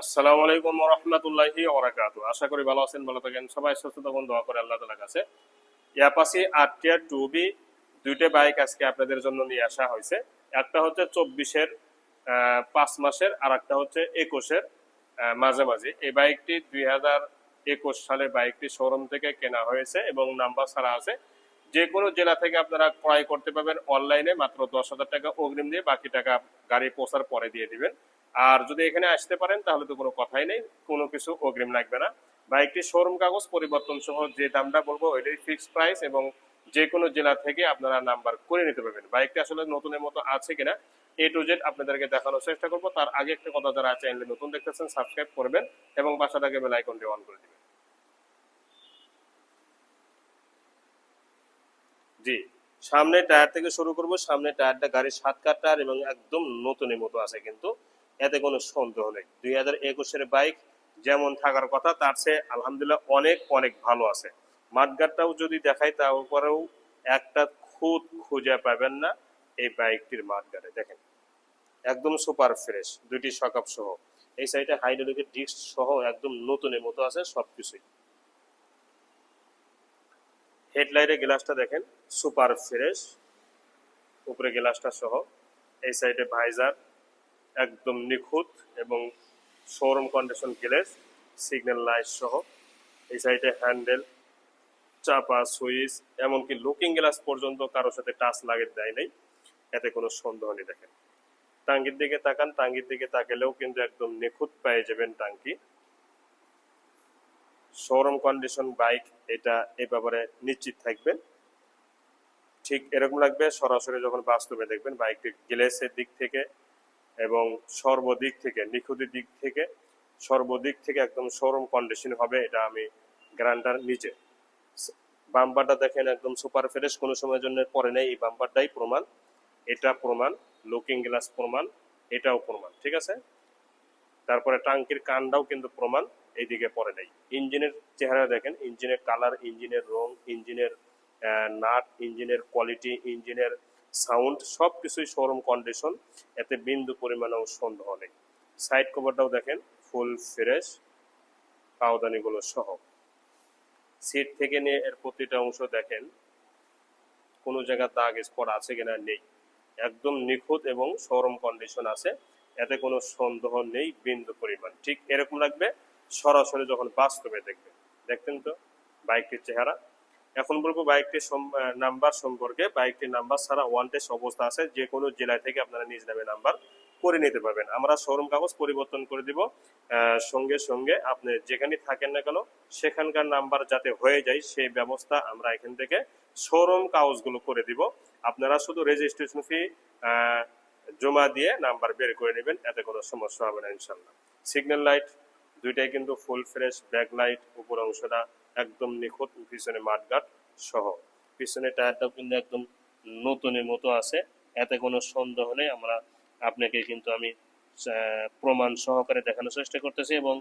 আসসালামু আলাইকুম আশা করি ভালো আছেন, ভালো থাকেন। সবাই সুস্থ দোয়া আল্লাহ কাছে। ইয়াপাসি দুইটা বাইক আজকে আপনাদের জন্য নিয়ে আসা হয়েছে। একটা হচ্ছে চব্বিশের পাঁচ মাসের আর একটা হচ্ছে একুশের মাঝামাঝি। এই বাইকটি দুই হাজার একুশ সালের বাইকটি শোরুম থেকে কেনা হয়েছে এবং নাম্বার ছাড়া আছে। যে কোনো জেলা থেকে আপনারা ক্রয় করতে পারবেন। অনলাইনে মাত্র দশ হাজার টাকা অগ্রিম দিয়ে বাকি টাকা গাড়ি পৌঁছার পরে দিয়ে দিবেন। আর যদি এখানে আসতে পারেন, তাহলে তো কোনো কথাই নেই। কোনো কিছু অগ্রিম লাগবে না। বাইকটি শোরুম কাগজ পরিবর্তন সহ যে দামটা বলব, ওইটাই ফিক্সড প্রাইস এবং যে কোনো জেলা থেকে আপনারা নাম্বার করে নিতে পারবেন। বাইকটি আসলে নতুনের মতো আছে কিনা এ টু জেড আপনাদেরকে দেখানোর চেষ্টা করব। তার আগে একটা কথা যারা চ্যানেলে নতুন দেখতেছেন সাবস্ক্রাইব করবেন এবং বাসাটাকে বেল আইকনটি অন করে দিবেন। জি সামনে টায়ার থেকে শুরু করব। সামনে টায়ারটা গাড়ির সাত কাঠ টায়ার এবং একদম নতুনের মতো আছে কিন্তু। এতে কোনো সন্দেহ নেই। দুই হাজার একুশের বাইক যেমন থাকার কথা, তার চেয়ে আলহামদুলিল্লাহ অনেক অনেক ভালো আছে। মাঠগাটটাও যদি দেখাই, তারপরেও একটা খুদ খুঁজে পাবেন না এই বাইকটির মাঠগাটে দেখেন, একদম সুপার ফ্রেশ দুইটি সকাপ সহ। এই সাইডে হাইড্রোলিকের ডিস্ক সহ একদম নতুনের মতো আছে সবকিছুই। হেডলাইটের গ্লাসটা দেখেন সুপার ফ্রেশ উপরে গ্লাসটা সহ। এই সাইডে ভাইজার একদম নিখুঁত এবং showroom condition glass signal light সহ। এই সাইডে হ্যান্ডেল চাপা সুইচ এমনকি লুকিং গ্লাস পর্যন্ত কারোর সাথে টাচ লাগে দেয় নাই। এতে কোনো সন্দেহ নেই, দেখেন। টাঙ্গির দিকে তাকান, টাঙ্গির দিকে তাকালেও কিন্তু একদম নিখুঁত পেয়ে যাবেন টাঙ্কি। শোরুম কন্ডিশন বাইক এটা এ ব্যাপারে নিশ্চিত থাকবেন ঠিক এরকম লাগবে, সরাসরি যখন বাস্তবে দেখবেন বাইকটি গ্লেসের দিক থেকে এবং সর্বদিক থেকে নিখুঁতের দিক থেকে, সর্বদিক থেকে একদম শোরুম কন্ডিশন হবে এটা আমি গ্যারান্টার নিচে। বাম্পারটা দেখেন একদম সুপার ফ্রেশ কোনো সময়ের জন্য পরে নেই। এই বাম্পারটাই প্রমাণ। এটা প্রমাণ লুকিং গ্লাস প্রমাণ, এটাও প্রমাণ, ঠিক আছে? তারপরে টাঙ্কির কানটাও কিন্তু প্রমাণ, এইদিকে পরে নেই। ইঞ্জিনের চেহারা দেখেন, ইঞ্জিনের কালার ইঞ্জিনের রং, ইঞ্জিনের নাট, ইঞ্জিনের কোয়ালিটি ইঞ্জিনের সাউন্ড সব কিছুই শোরুম কন্ডিশন এতে বিন্দু পরিমাণেও সন্দেহ নেই। সাইড কভারটাও দেখেন ফুল ফ্রেশ পাওদানিগুলো সহ। সিট থেকে নিয়ে এর প্রতিটা অংশ দেখেন, কোনো জায়গায় দাগ, স্পট আছে কিনা নেই। একদম নিখুঁত এবং শোরুম কন্ডিশন আছে, এতে কোনো সন্দেহ নেই, বিন্দু পরিমাণ। ঠিক এরকম লাগবে, সরাসরি যখন বাস্তবে দেখবে। দেখতেন তো? বাইকটির চেহারা। এখন বলব বাইকটির নাম্বার সম্পর্কে। বাইকটির নাম্বার ছাড়া ওয়ান অবস্থা আছে। যে কোনো জেলায় থেকে আপনারা নিজ নামে নাম্বার করে নিতে পারবেন। আমরা শোরুম কাগজ পরিবর্তন করে দিব। সঙ্গে সঙ্গে আপনি যেখানে থাকেন না কেন, সেখানকার নাম্বার যাতে হয়ে যায়, সেই ব্যবস্থা আমরা এখান থেকে শোরুম কাগজগুলো করে দিব। আপনারা শুধু রেজিস্ট্রেশন ফি জমা দিয়ে নাম্বার বের করে নেবেন। এতে কোনো সমস্যা হবে না ইনশাল্লাহ সিগন্যাল লাইট দুইটাই কিন্তু ফুল ফ্রেশ ব্যাক লাইট উপর অংশটা একদম নিখুঁত পিছনে মাঠগাট সহ। পিছনে টায়ারটাও কিন্তু একদম নতুনের মতো আছে। এতে কোনো সন্দেহ নেই। আমরা আপনাকে কিন্তু আমি প্রমাণ সহকারে দেখানোর চেষ্টা করতেছি এবং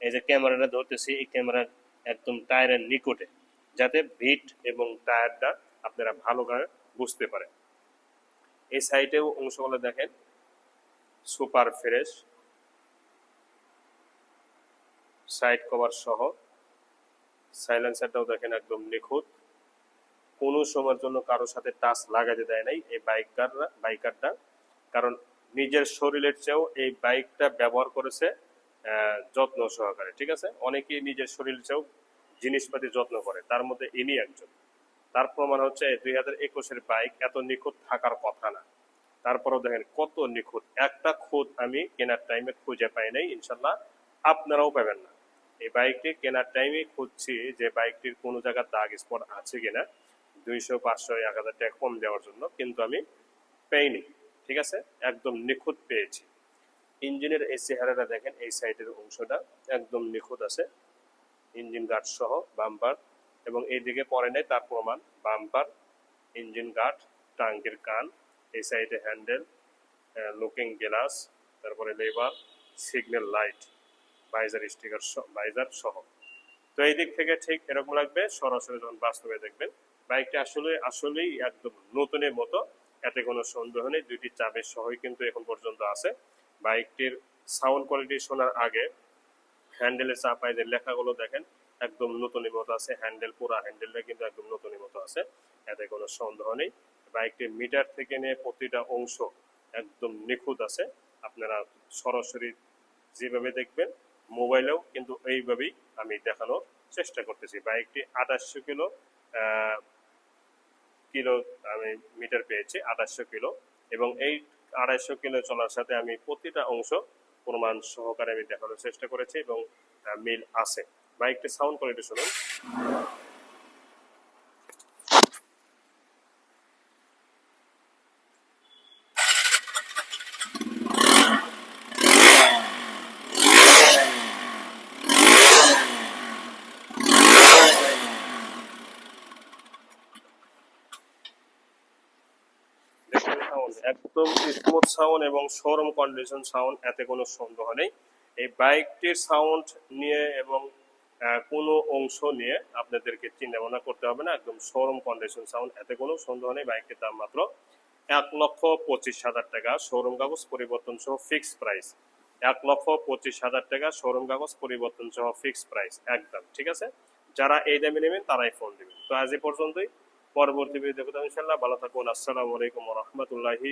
এই যে ক্যামেরাটা ধরতেছি, এই ক্যামেরার একদম টায়ারের নিকটে, যাতে ভিট এবং টায়ারটা আপনারা ভালোভাবে বুঝতে পারেন। এই সাইডেও অংশগুলো দেখেন। Super fresh. সাইড কভার সহ। সাইলেন্সারটাও দেখেন একদম নিখুঁত। কোনো সময়ের জন্য কারোর সাথে টাচ লাগাতে দেয় নাই এই বাইকাররা বাইকারটা। কারণ নিজের শরীরের চেয়েও এই বাইকটা ব্যবহার করেছে যত্ন সহকারে, ঠিক আছে? অনেকেই নিজের শরীর চেয়েও জিনিসপাতি যত্ন করে, তার মধ্যে ইনি একজন। তার প্রমাণ হচ্ছে দুই হাজার একুশের বাইক এত নিখুঁত থাকার কথা না। তারপরেও দেখেন কত নিখুঁত। একটা খুঁত আমি কেনার টাইমে খুঁজে পাই নাই, ইনশাল্লাহ। আপনারাও পাবেন না। এই বাইকটি কেনার টাইমে খুঁজছি যে বাইকটির কোনো জায়গার দাগ স্পট আছে কিনা। দুইশো, পাঁচশো, এক হাজার টাকা কম দেওয়ার জন্য, কিন্তু আমি পেইনি, ঠিক আছে? একদম নিখুঁত পেয়েছি। ইঞ্জিনের এই চেহারাটা দেখেন, এই সাইডের অংশটা একদম নিখুঁত আছে। ইঞ্জিন গার্ড সহ বাম্পার এবং এইদিকে পরে নেই, তার প্রমাণ বাম্পার ইঞ্জিন গার্ড টাঙ্কির কান, এই সাইডে হ্যান্ডেল লুকিং গ্লাস তারপরে labour signal light visor sticker visor সহ। তো এই দিক থেকে ঠিক এরকম লাগবে, সরাসরি যখন বাস্তবে দেখবেন, বাইকটা আসলে, আসলেই একদম নতুনের মতো, এতে কোনো সন্দেহ নেই, দুইটি চাবের সহই কিন্তু এখন পর্যন্ত আছে। বাইকটির সাউন্ড কোয়ালিটি শোনার আগে হ্যান্ডেলের চাপায় যে লেখাগুলো দেখেন, একদম নতুনের মতো আছে, হ্যান্ডেল, পুরা হ্যান্ডেলটা কিন্তু একদম নতুনের মতো আছে, এতে কোনো সন্দেহ নেই। বাইকটির মিটার থেকে নিয়ে প্রতিটা অংশ একদম নিখুঁত আছে, আপনারা সরাসরি যেভাবে দেখবেন মোবাইলেও কিন্তু এইভাবেই আমি দেখানোর চেষ্টা করতেছি। বাইকটি আঠাশশো কিলো কিলো আমি মিটার পেয়েছি, আঠাশশো কিলো। এবং এই আড়াইশো কিলো চলার সাথে আমি প্রতিটা অংশ প্রমাণ সহকারে আমি দেখানোর চেষ্টা করেছি এবং মিল আছে। বাইকটি সাউন্ড কোয়ালিটি শুনুন দেখুন সাউন্ড একদম স্মুথ সাউন্ড এবং শোরুম কন্ডিশন সাউন্ড এতে কোনো সন্দেহ নেই। এই বাইকটির সাউন্ড নিয়ে এবং কোনো অংশ নিয়ে আপনাদেরকে চিন্তা ভাবনা করতে হবে না। একদম শোরুম কন্ডিশন সাউন্ড এতে কোনো সন্দেহ নেই। বাইকটির দাম মাত্র এক লক্ষ পঁচিশ হাজার টাকা। শোরুম কাগজ পরিবর্তন সহ ফিক্স প্রাইস এক লক্ষ পঁচিশ হাজার টাকা শোরুম কাগজ পরিবর্তন সহ ফিক্স প্রাইস একদম, ঠিক আছে? যারা এই দামে নেবেন, তারাই ফোন দিবেন। তো আজ এই পর্যন্তই। পরবর্তী ভিডিও দেখতে ইনশাল্লাহ ভালো থাকুন। আসসালামু আলাইকুম রহমতুল্লাহি